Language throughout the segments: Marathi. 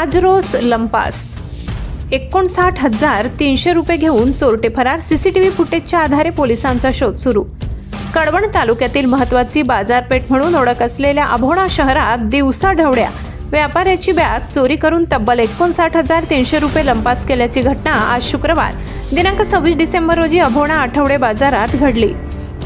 आजरोस लंपास. एकोणसाठ हजार तीनशे रुपये घेऊन चोरटे फरार सीसीटीव्ही फुटेजच्या आधारे पोलिसांचा शोध सुरू. कळवण तालुक्यातील महत्वाची बाजारपेठ म्हणून ओळख असलेल्या अभोणा शहरात दिवसा ढवळ्या. व्यापाऱ्याची बॅग चोरी करून तब्बल एकोणसाठ हजार तीनशे रुपये लंपास केल्याची घटना आज शुक्रवार दिनांक सव्वीस डिसेंबर रोजी अभोणा आठवडे बाजारात घडली.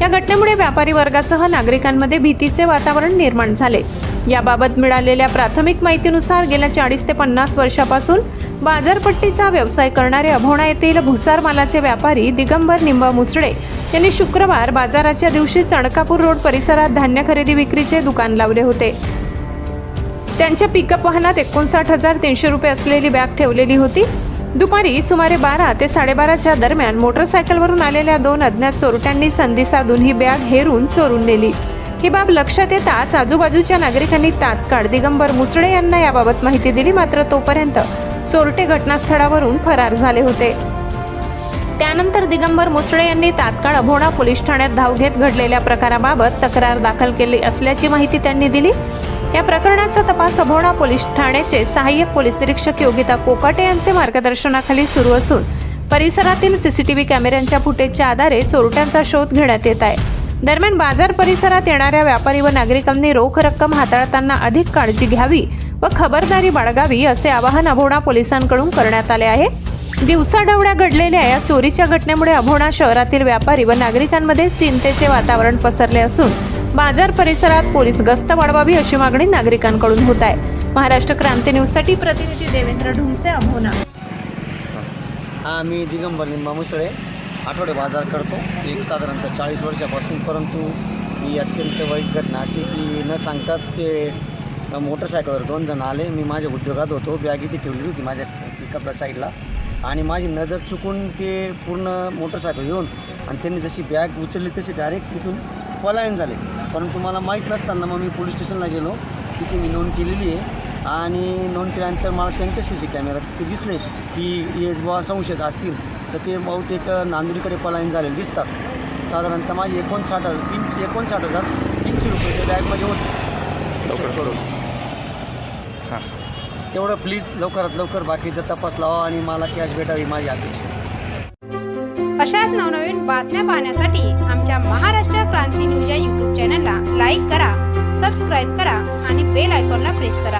या घटनेमुळे व्यापारी वर्गासह नागरिकांमध्ये भीतीचे वातावरण निर्माण झाले. याबाबत मिळालेल्या प्राथमिक माहितीनुसार गेल्या चाळीस ते पन्नास वर्षापासून बाजारपट्टीचा व्यवसाय करणारे अभोणा येथील भुसार मालाचे व्यापारी दिगंबर निंबा मुसळे यांनी शुक्रवार बाजाराच्या दिवशी चणकापूर रोड परिसरात धान्य खरेदी विक्रीचे दुकान लावले होते. त्यांच्या पिकअप वाहनात एकोणसाठ हजार तीनशे रुपये असलेली बॅग ठेवलेली होती. दुपारी सुमारे बारा ते साडेबाराच्या दरम्यान मोटरसायकलवरून आलेल्या दोन अज्ञात चोरट्यांनी संधी साधून ही बॅग हेरून चोरून नेली. ही बाब लक्षात येताच आजूबाजूच्या नागरिकांनी तात्काळ दिगंबर मुसळे यांना याबाबत माहिती दिली मात्र तोपर्यंत चोरटे घटनास्थळावरून फरार झाले होते. त्यानंतर दिगंबर मुसळे यांनी तात्काळ अभोणा पोलीस ठाण्यात धाव घेत घडलेल्या प्रकाराबाबत तक्रार दाखल केली असल्याची माहिती त्यांनी दिली. या प्रकरणाचा तपास सभोणा पोलीस ठाण्याचे सहाय्यक पोलीस निरीक्षक योगिता कोकाटे यांचे मार्गदर्शनाखाली सुरू असून परिसरातील सीसीटीव्ही कॅमेऱ्यांच्या फुटेजच्या आधारे चोरट्यांचा शोध घेण्यात येत आहे. दरम्यान बाजार परिसरात येणाऱ्या व्यापारी व नागरिकांनी रोख रक्कम हाताळताना अधिक काळजी घ्यावी व खबरदारी बाळगावी असे आवाहन अभोणा पोलिसांकडून करण्यात आले आहे. दिवसाढवळ्या घडलेल्या या चोरीच्या घटनेमुळे अभोणा शहरातील व्यापारी व नागरिकांमध्ये चिंतेचे वातावरण पसरले असून बाजार परिसरात पोलीस गस्त वाढवावी अशी मागणी नागरिकांकडून होत आहे. महाराष्ट्र क्रांती न्यूजसाठी प्रतिनिधी देवेंद्र ढुंसे अभोना हा मी दिगंबर निंबा मुसळे आठवडे बाजार करतो. एक साधारणतः चाळीस वर्षापासून परंतु ही अत्यंत वाईट घटना अशी की न सांगतात ते मोटरसायकलवर दोन जण आले. मी माझ्या उद्योगात होतो. बॅग इथे ठेवली होती माझ्या पिकअपला साईडला आणि माझी नजर चुकून ते पूर्ण मोटरसायकल येऊन आणि त्यांनी जशी बॅग उचलली तशी डायरेक्ट तिथून पलायन झाले. परंतु मला माहीत नसताना मग मी पोलीस स्टेशनला गेलो. तिथे मी नोंद केलेली आहे. आणि नोंद केल्यानंतर मला त्यांच्या सी सी कॅमेऱ्यात ते दिसले की येस बुवा संशयित असतील. तर ते बहुतेक नांदुरीकडे पलायन झालेले दिसतात. साधारणतः माझे एकोणसाठ हजार तीनशे एकोणसाठ हजार तीनशे रुपये ते बॅगमध्ये होते. करून. हां. तेवढं प्लीज लवकरात लवकर बाकीचा तपास लावा आणि मला कॅश भेटावी माझी अपेक्षा. अशाच नवनवीन बातम्या पाहण्यासाठी आमच्या महाराष्ट्र क्रांती न्यूज या यूट्यूब चॅनलला लाईक करा सबस्क्राईब करा आणि बेल आयकॉनला प्रेस करा.